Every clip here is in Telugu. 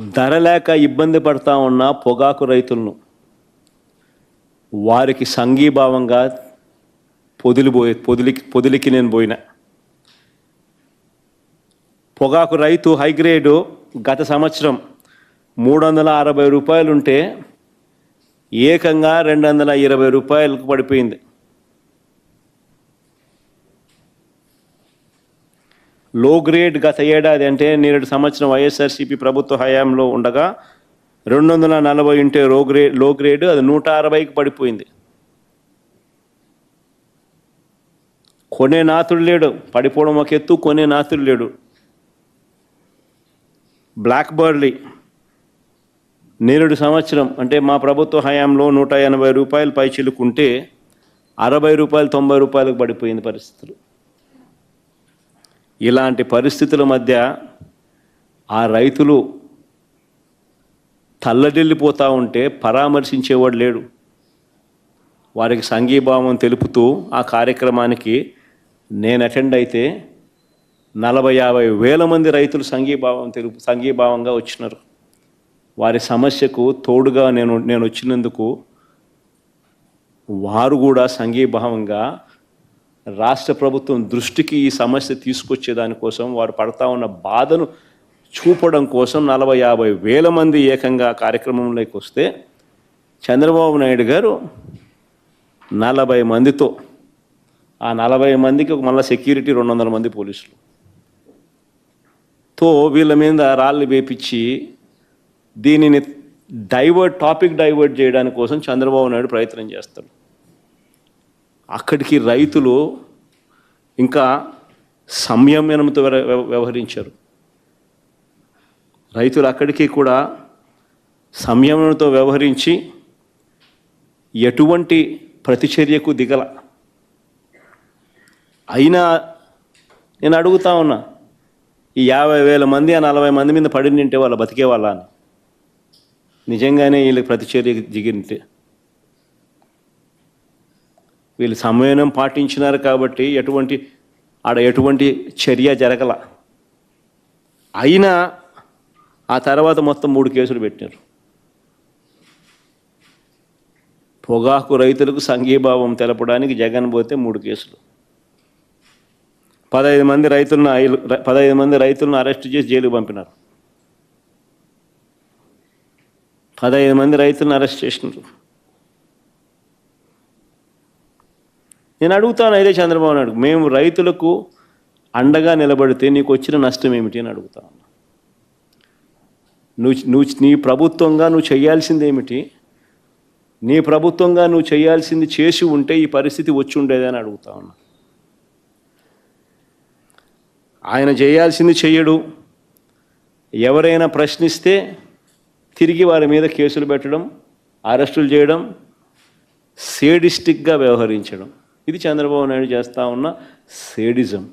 ధర లేక ఇబ్బంది పడతా ఉన్న పొగాకు రైతులను వారికి సంఘీభావంగా పొదిలిపోయి పొదిలికి పొదిలికి నేను పోయిన. పొగాకు రైతు హైగ్రేడు గత సంవత్సరం మూడు వందల అరవై రూపాయలుంటే ఏకంగా రెండు వందల ఇరవై రూపాయలకు పడిపోయింది. లో గ్రేడ్ గత ఏడాది అంటే నేడు సంవత్సరం వైఎస్ఆర్సీపీ ప్రభుత్వ హయాంలో ఉండగా రెండు వందల నలభై ఉంటే లో గ్రేడ్లో గ్రేడ్ అది నూట అరవైకి పడిపోయింది. కొనే నాతుడు లేడు. పడిపోవడం ఒక ఎత్తు కొనే నాతుడు లేడు. బ్లాక్ బర్లీ నేరుడు సంవత్సరం అంటే మా ప్రభుత్వ హయాంలో నూట ఎనభై రూపాయలు పై చిలుకుంటే అరవై రూపాయలు తొంభై రూపాయలకు పడిపోయింది పరిస్థితులు. ఇలాంటి పరిస్థితుల మధ్య ఆ రైతులు తల్లడిల్లిపోతూ ఉంటే పరామర్శించేవాడు లేడు. వారికి సంఘీభావం తెలుపుతూ ఆ కార్యక్రమానికి నేను అటెండ్ అయితే నలభై యాభై వేల మంది రైతులు సంఘీభావం తెలుపు సంఘీభావంగా వచ్చినారు. వారి సమస్యకు తోడుగా నేను నేను వచ్చినందుకు వారు కూడా సంఘీభావంగా రాష్ట్ర ప్రభుత్వం దృష్టికి ఈ సమస్య తీసుకొచ్చే దానికోసం వారు పడతా ఉన్న బాధను చూపడం కోసం నలభై యాభై వేల మంది ఏకంగా కార్యక్రమంలోకి వస్తే చంద్రబాబు నాయుడు గారు నలభై మందితో ఆ నలభై మందికి మళ్ళీ సెక్యూరిటీ రెండు వందల మంది పోలీసులు. తో వీళ్ళ మీద రాళ్ళు వేపించి దీనిని డైవర్ట్ టాపిక్ డైవర్ట్ చేయడానికి కోసం చంద్రబాబు నాయుడు ప్రయత్నం చేస్తాడు. అక్కడికి రైతులు ఇంకా సంయమనంతో వ్యవ- వ్యవహరించారు. రైతులు అక్కడికి కూడా సంయమనంతో వ్యవహరించి ఎటువంటి ప్రతిచర్యకు దిగల. అయినా నేను అడుగుతా ఉన్నా ఈ యాభై వేల మంది ఆ నలభై మంది మీద పడి నింటే వాళ్ళ బతికే వాళ్ళ అని? నిజంగానే వీళ్ళకి ప్రతిచర్య దిగింటే వీళ్ళు సంయమనం పాటించినారు కాబట్టి ఎటువంటి ఆడ ఎటువంటి చర్య జరగల. అయినా ఆ తర్వాత మొత్తం మూడు కేసులు పెట్టినారు. పొగాకు రైతులకు సంఘీభావం తెలపడానికి జగన్ పోతే మూడు కేసులు. పదహైదు మంది రైతులను ఐలు- పదహైదు మంది రైతులను అరెస్ట్ చేసి జైలుకు పంపినారు. పదహైదు మంది రైతులను అరెస్ట్ చేసినారు. నేను అడుగుతాను అయితే చంద్రబాబు నాయుడు. మేము రైతులకు అండగా నిలబడితే నీకు వచ్చిన నష్టం ఏమిటి అని అడుగుతాను నువ్వు నువ్వు నీ ప్రభుత్వంగా నువ్వు చేయాల్సింది ఏమిటి? నీ ప్రభుత్వంగా నువ్వు చేయాల్సింది చేసి ఉంటే ఈ పరిస్థితి వచ్చి ఉండేదని అడుగుతా ఉన్నా. ఆయన చేయాల్సింది చెయ్యడు ఎవరైనా ప్రశ్నిస్తే తిరిగి వారి మీద కేసులు పెట్టడం అరెస్టులు చేయడం సేడిస్టిక్గా వ్యవహరించడం. ఇది చంద్రబాబు నాయుడు చేస్తూ ఉన్న సేడిజం.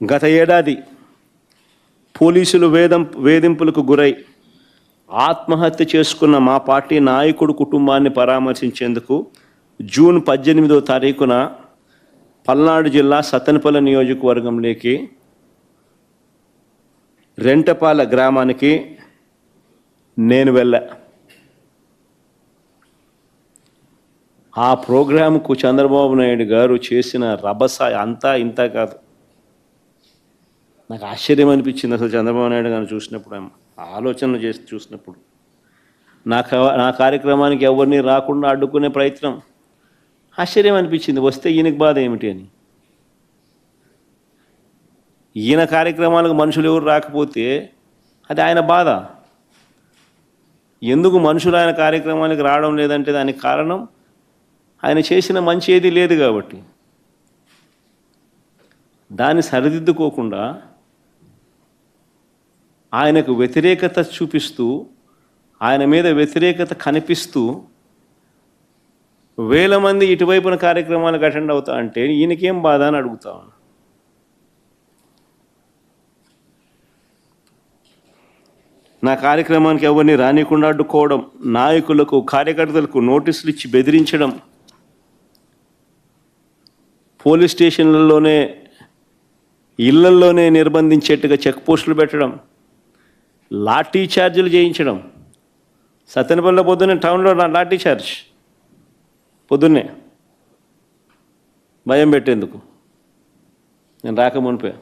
గత ఏడాది పోలీసులు వేదం వేధింపులకు గురై ఆత్మహత్య చేసుకున్న మా పార్టీ నాయకుడు కుటుంబాన్ని పరామర్శించేందుకు జూన్ పద్దెనిమిదో తారీఖున పల్నాడు జిల్లా సత్తెనపల్లి నియోజకవర్గంలోకి రెంటపాల గ్రామానికి నేను వెళ్ళా. ఆ ప్రోగ్రాంకు చంద్రబాబు నాయుడు గారు చేసిన రభస అంతా ఇంత కాదు. నాకు ఆశ్చర్యం అనిపించింది అసలు చంద్రబాబు నాయుడు గారిని చూసినప్పుడు ఆలోచనలు చేసి చూసినప్పుడు. నా నా కార్యక్రమానికి ఎవరిని రాకుండా అడ్డుకునే ప్రయత్నం. ఆశ్చర్యం అనిపించింది వస్తే ఈయనకి బాధ ఏమిటి అని. ఈయన కార్యక్రమాలకు మనుషులు ఎవరు రాకపోతే అది ఆయన బాధ. ఎందుకు మనుషులు ఆయన కార్యక్రమానికి రావడం లేదంటే దానికి కారణం? ఆయన చేసిన మంచి ఏది లేదు కాబట్టి. దాన్ని సరిదిద్దుకోకుండా ఆయనకు వ్యతిరేకత చూపిస్తూ ఆయన మీద వ్యతిరేకత కనిపిస్తూ వేల మంది ఇటువైపున కార్యక్రమాలకు అటెండ్ అవుతా అంటే ఈయనకేం బాధ అని అడుగుతా నా కార్యక్రమానికి ఎవరిని రానికుండా అడ్డుకోవడం నాయకులకు కార్యకర్తలకు నోటీసులు ఇచ్చి బెదిరించడం పోలీస్ స్టేషన్లలోనే ఇళ్ళల్లోనే నిర్బంధించేట్టుగా చెక్ పోస్టులు పెట్టడం లాఠీ ఛార్జీలు చేయించడం. సత్యనపల్లిలో పొద్దున్నే టౌన్లో నా లాఠీ ఛార్జ్ పొద్దున్నే. భయం పెట్టేందుకు. నేను రాక మునిపే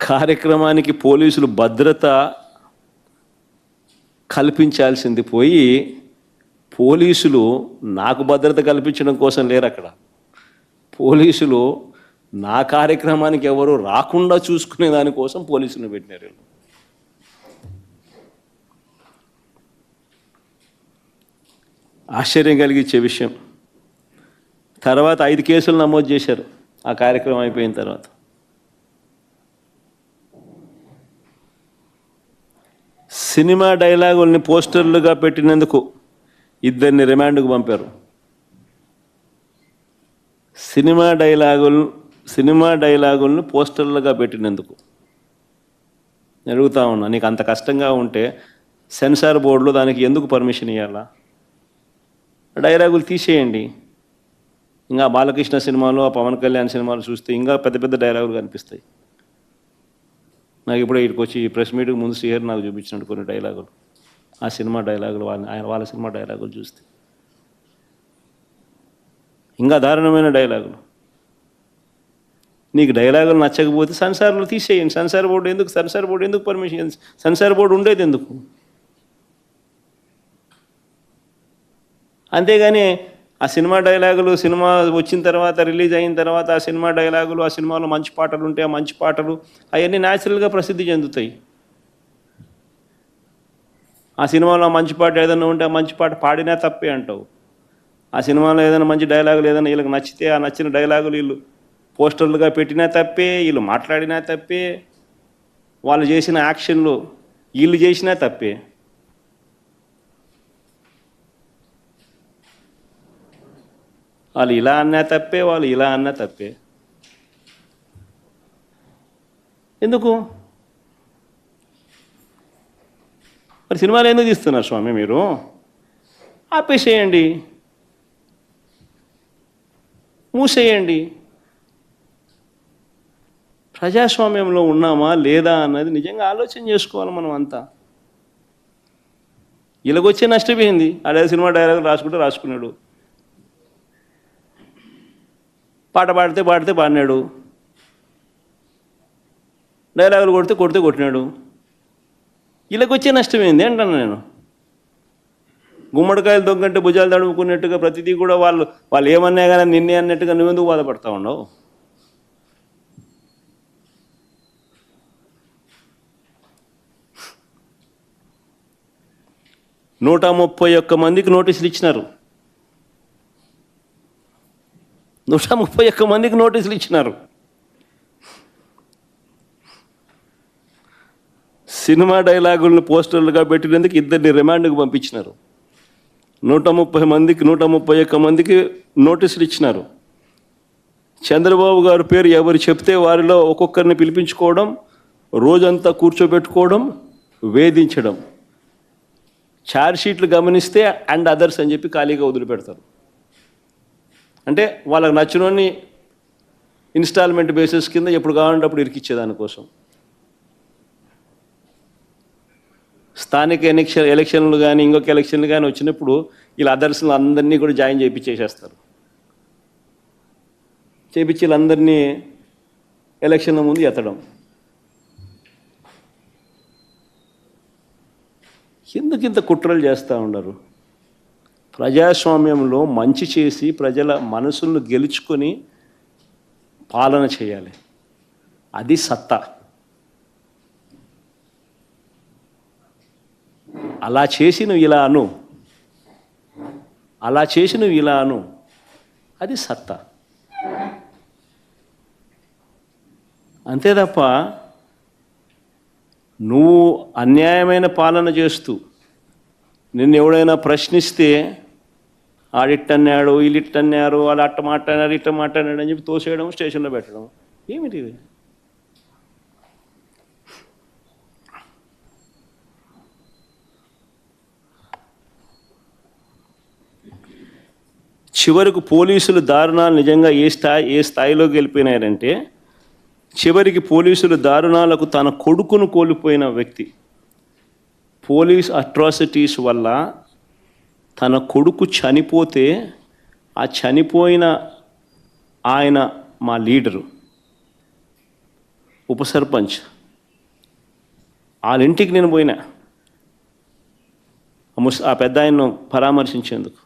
కార్యక్రమానికి పోలీసులు భద్రత కల్పించాల్సింది పోయి పోలీసులు నాకు భద్రత కల్పించడం కోసం లేరు అక్కడ పోలీసులు నా కార్యక్రమానికి ఎవరు రాకుండా చూసుకునే దానికోసం పోలీసులను పెట్టినారు వీళ్ళు. ఆశ్చర్యం కలిగించే విషయం. తర్వాత ఐదు కేసులు నమోదు చేశారు. ఆ కార్యక్రమం అయిపోయిన తర్వాత. సినిమా డైలాగుల్ని పోస్టర్లుగా పెట్టినందుకు ఇద్దరిని రిమాండ్కు పంపారు. సినిమా డైలాగులు సినిమా డైలాగులను పోస్టర్లుగా పెట్టినందుకు. అడుగుతా ఉన్నా నీకు అంత కష్టంగా ఉంటే సెన్సార్ బోర్డులో దానికి ఎందుకు పర్మిషన్ ఇవ్వాలా డైలాగులు తీసేయండి. ఇంకా బాలకృష్ణ సినిమాలు ఆ పవన్ కళ్యాణ్ సినిమాలు చూస్తే ఇంకా పెద్ద పెద్ద డైలాగులు కనిపిస్తాయి. నాకు ఇప్పుడే ఇక్కడికి వచ్చి ఈ ప్రెస్ మీట్కి ముందు సీఆర్ నాకు చూపించినట్టు కొన్ని డైలాగులు. ఆ సినిమా డైలాగులు వాళ్ళ ఆయన వాళ్ళ సినిమా డైలాగులు చూస్తే. ఇంకా దారుణమైన డైలాగులు. నీకు డైలాగులు నచ్చకపోతే సంసారంలో తీసేయండి. సంసార బోర్డు ఎందుకు? సంసార బోర్డు ఎందుకు పర్మిషన్ సంసార బోర్డు ఉండేది ఎందుకు? అంతేగాని ఆ సినిమా డైలాగులు సినిమా వచ్చిన తర్వాత రిలీజ్ అయిన తర్వాత ఆ సినిమా డైలాగులు ఆ సినిమాలో మంచి పాటలు ఉంటాయి ఆ మంచి పాటలు అవన్నీ న్యాచురల్గా ప్రసిద్ధి చెందుతాయి. ఆ సినిమాలో మంచి పాట ఏదైనా ఉంటే ఆ మంచి పాట పాడినా తప్పే అంటావు. ఆ సినిమాలో ఏదైనా మంచి డైలాగులు ఏదైనా వీళ్ళకి నచ్చితే ఆ నచ్చిన డైలాగులు వీళ్ళు పోస్టర్లుగా పెట్టినా తప్పే వీళ్ళు మాట్లాడినా తప్పే వాళ్ళు చేసిన యాక్షన్లు వీళ్ళు చేసినా తప్పే. వాళ్ళు ఇలా అన్నా తప్పే వాళ్ళు ఇలా అన్నా తప్పే. ఎందుకు? మరి సినిమాలు ఎందుకు తీస్తున్నారు స్వామి మీరు? ఆపేసేయండి. మూసేయండి. ప్రజాస్వామ్యంలో ఉన్నామా లేదా అన్నది నిజంగా ఆలోచన చేసుకోవాలి మనం అంతా. ఇలాగొచ్చే నష్టపోయింది. అదే సినిమా డైలాగ్ రాసుకుంటే రాసుకున్నాడు. పాట పాడితే పాడితే పాడినాడు. డైలాగులు కొడితే కొడితే కొట్టినాడు. వీళ్ళకొచ్చే నష్టం ఏంది అంటాను నేను? గుమ్మడికాయలు దొంగంటే భుజాలు తడుముకున్నట్టుగా ప్రతిదీ కూడా వాళ్ళు వాళ్ళు ఏమన్నా కానీ నిన్నే అన్నట్టుగా నువ్వెందుకు బాధపడతా ఉండవు నూట ముప్పై ఒక్క మందికి నోటీసులు ఇచ్చినారు. నూట ముప్పై ఒక్క మందికి నోటీసులు ఇచ్చినారు. సినిమా డైలాగులను పోస్టర్లుగా పెట్టినందుకు ఇద్దరిని రిమాండ్కి పంపించినారు. నూట ముప్పై మందికి నూట ముప్పై ఒక్క మందికి నోటీసులు ఇచ్చినారు. చంద్రబాబు గారి పేరు ఎవరు చెప్తే వారిలో ఒక్కొక్కరిని పిలిపించుకోవడం రోజంతా కూర్చోబెట్టుకోవడం వేధించడం. ఛార్జ్ షీట్లు గమనిస్తే అండ్ అదర్స్ అని చెప్పి ఖాళీగా వదిలిపెడతారు. అంటే వాళ్ళకి నచ్చినోని ఇన్స్టాల్మెంట్ బేసిస్ కింద ఎప్పుడు కావాలంటే అప్పుడు ఇరికిచ్చేదానికోసం. స్థానిక ఎలక్షన్ ఎలక్షన్లు కానీ ఇంకొక ఎలక్షన్లు కానీ వచ్చినప్పుడు వీళ్ళ అదర్స్లు అందరినీ కూడా జాయిన్ చేయించేసేస్తారు చేయించి వీళ్ళందరినీ ఎలక్షన్ల ముందు ఎత్తడం. ఎందుకు ఇంత కుట్రలు చేస్తూ ఉండరు ప్రజాస్వామ్యంలో మంచి చేసి ప్రజల మనసులను గెలుచుకొని పాలన చేయాలి. అది సత్తా. అలా చేసి నువ్వు ఇలా అను అలా చేసి నువ్వు ఇలా అను అది సత్తా. అంతే తప్ప నువ్వు అన్యాయమైన పాలన చేస్తూ నిన్ను ఎవడైనా ప్రశ్నిస్తే ఆడిట్టన్నాడు వీళ్ళిట్టన్నారు వాళ్ళు అట్ట మాట్లాడారు ఇట్ట మాట్లాడాడు అని చెప్పి తోసేయడం స్టేషన్లో పెట్టడం. ఏమిటి చివరకు పోలీసులు దారుణాలు నిజంగా ఏ స్థాయి ఏ స్థాయిలోకి వెళ్ళిపోయినారంటే చివరికి పోలీసులు దారుణాలకు తన కొడుకును కోల్పోయిన వ్యక్తి. పోలీస్ అట్రాసిటీస్ వల్ల తన కొడుకు చనిపోతే ఆ చనిపోయిన ఆయన మా లీడరు ఉప సర్పంచ్. వాళ్ళ ఇంటికి నేను పోయినా. ఆ ముస్ ఆ పెద్ద ఆయన్ను పరామర్శించేందుకు.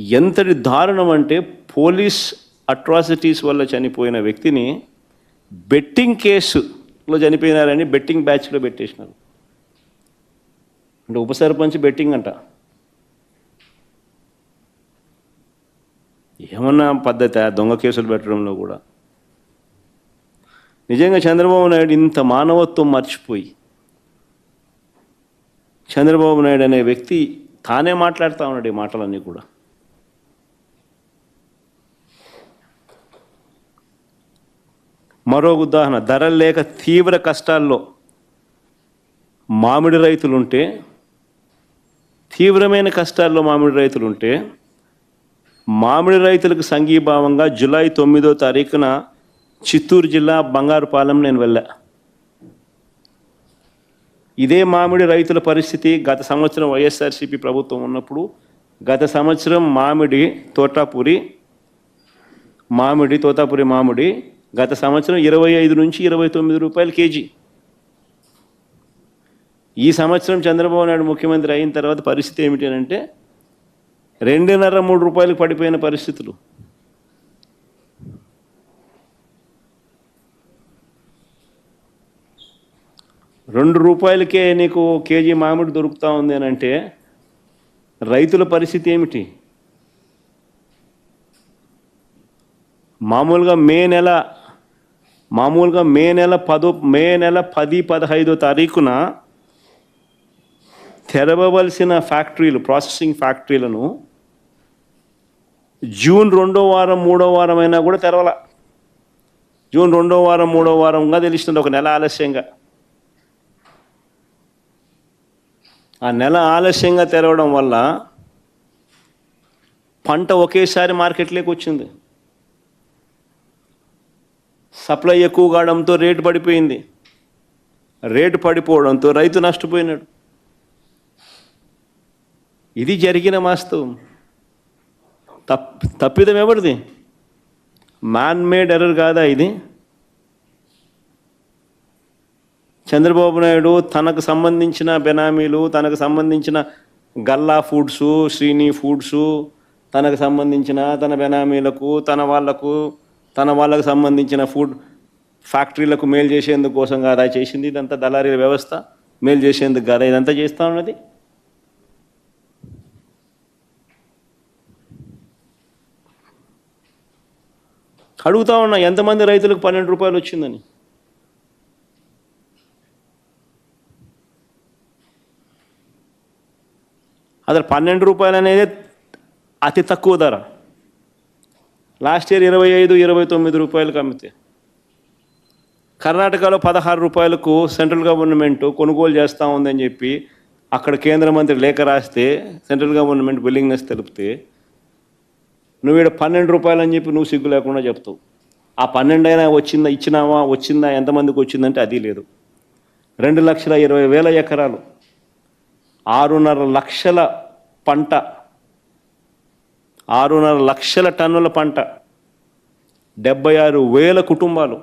ఎంతటి దారుణం అంటే పోలీస్ అట్రాసిటీస్ వల్ల చనిపోయిన వ్యక్తిని బెట్టింగ్ కేసులో చనిపోయినారని బెట్టింగ్ బ్యాచ్లో పెట్టేసినారు. అంటే ఉప సర్పంచ్ బెట్టింగ్ అంట. ఏమన్నా పద్ధతి దొంగ కేసులు పెట్టడంలో కూడా? నిజంగా చంద్రబాబు నాయుడు ఇంత మానవత్వం మర్చిపోయి చంద్రబాబు నాయుడు అనే వ్యక్తి తానే మాట్లాడుతూ ఉన్నాడు ఈ మాటలన్నీ కూడా. మరో ఉదాహరణ ధరలు లేక తీవ్ర కష్టాల్లో మామిడి రైతులుంటే తీవ్రమైన కష్టాల్లో మామిడి రైతులుంటే మామిడి రైతులకు సంఘీభావంగా జులై తొమ్మిదో తారీఖున చిత్తూరు జిల్లా బంగారుపాలెం నేను వెళ్ళా. ఇదే మామిడి రైతుల పరిస్థితి గత సంవత్సరం వైఎస్ఆర్సీపీ ప్రభుత్వం ఉన్నప్పుడు గత సంవత్సరం మామిడి తోటాపూరి మామిడి తోతాపురి మామిడి గత సంవత్సరం ఇరవై ఐదు నుంచి ఇరవై తొమ్మిది రూపాయలు కేజీ. ఈ సంవత్సరం చంద్రబాబు నాయుడు ముఖ్యమంత్రి అయిన తర్వాత పరిస్థితి ఏమిటి అని అంటే రెండున్నర మూడు రూపాయలకు పడిపోయిన పరిస్థితులు. రెండు రూపాయలకే నీకు కేజీ మామిడి దొరుకుతూ ఉంది అని అంటే రైతుల పరిస్థితి ఏమిటి? మామూలుగా మే నెల మామూలుగా మే నెల పదో మే నెల పది పదహైదో తారీఖున తెరవవలసిన ఫ్యాక్టరీలు ప్రాసెసింగ్ ఫ్యాక్టరీలను జూన్ రెండో వారం మూడో వారం అయినా కూడా తెరవల. జూన్ రెండో వారం మూడో వారంగా తెలుస్తుంది ఒక నెల ఆలస్యంగా. ఆ నెల ఆలస్యంగా తెరవడం వల్ల పంట ఒకేసారి మార్కెట్లోకి వచ్చింది. సప్లై ఎక్కువ కావడంతో రేటు పడిపోయింది. రేటు పడిపోవడంతో రైతు నష్టపోయినాడు. ఇది జరిగిన వాస్తవం. తప్ తప్పిదం ఎవరిది? మ్యాన్ మేడ్ ఎర్రర్ కాదా ఇది? చంద్రబాబు నాయుడు తనకు సంబంధించిన బెనామీలు తనకు సంబంధించిన గల్లా ఫుడ్స్ శ్రీని ఫుడ్స్ తనకు సంబంధించిన తన బెనామీలకు తన వాళ్ళకు తన వాళ్ళకు సంబంధించిన ఫుడ్ ఫ్యాక్టరీలకు మేలు చేసేందుకు కోసం కాదా చేసింది ఇదంతా దళారీల వ్యవస్థ మేలు చేసేందుకు కాదా ఇదంతా చేస్తా ఉన్నది. అడుగుతా ఉన్నా ఎంతమంది రైతులకు పన్నెండు రూపాయలు వచ్చిందని? అసలు పన్నెండు రూపాయలు అనేది అతి తక్కువ ధర. లాస్ట్ ఇయర్ ఇరవై ఐదు ఇరవై తొమ్మిది రూపాయలకు అమ్మితే కర్ణాటకలో పదహారు రూపాయలకు సెంట్రల్ గవర్నమెంట్ కొనుగోలు చేస్తూ ఉందని చెప్పి అక్కడ కేంద్ర మంత్రి లేఖ రాస్తే సెంట్రల్ గవర్నమెంట్ విల్లింగ్నెస్ తెలిపితే నువ్వు ఇక్కడ పన్నెండు రూపాయలు అని చెప్పి నువ్వు సిగ్గు లేకుండా చెప్తావు. ఆ పన్నెండు అయినా వచ్చిందా ఇచ్చినావా వచ్చిందా ఎంతమందికి వచ్చిందంటే అది లేదు. రెండు లక్షల ఇరవై వేల ఎకరాలు. ఆరున్నర లక్షల పంట ఆరున్నర లక్షల టన్నుల పంట డెబ్బై ఆరు వేల కుటుంబాలు.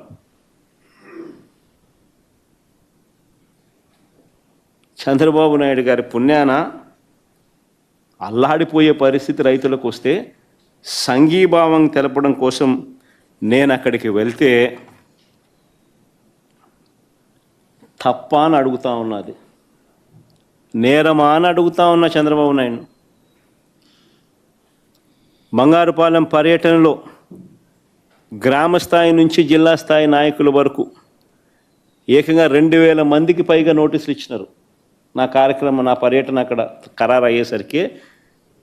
చంద్రబాబు నాయుడు గారి పుణ్యాన అల్లాడిపోయే పరిస్థితి రైతులకు వస్తే సంఘీభావం తెలపడం కోసం నేను అక్కడికి వెళ్తే తప్ప అని అడుగుతా ఉన్నది. నేరమా అని అడుగుతా ఉన్నా చంద్రబాబు నాయుడు. బంగారుపాలెం పర్యటనలో గ్రామ స్థాయి నుంచి జిల్లా స్థాయి నాయకుల వరకు ఏకంగా రెండు వేల మందికి పైగా నోటీసులు ఇచ్చినారు. నా కార్యక్రమం నా పర్యటన అక్కడ ఖరారు అయ్యేసరికి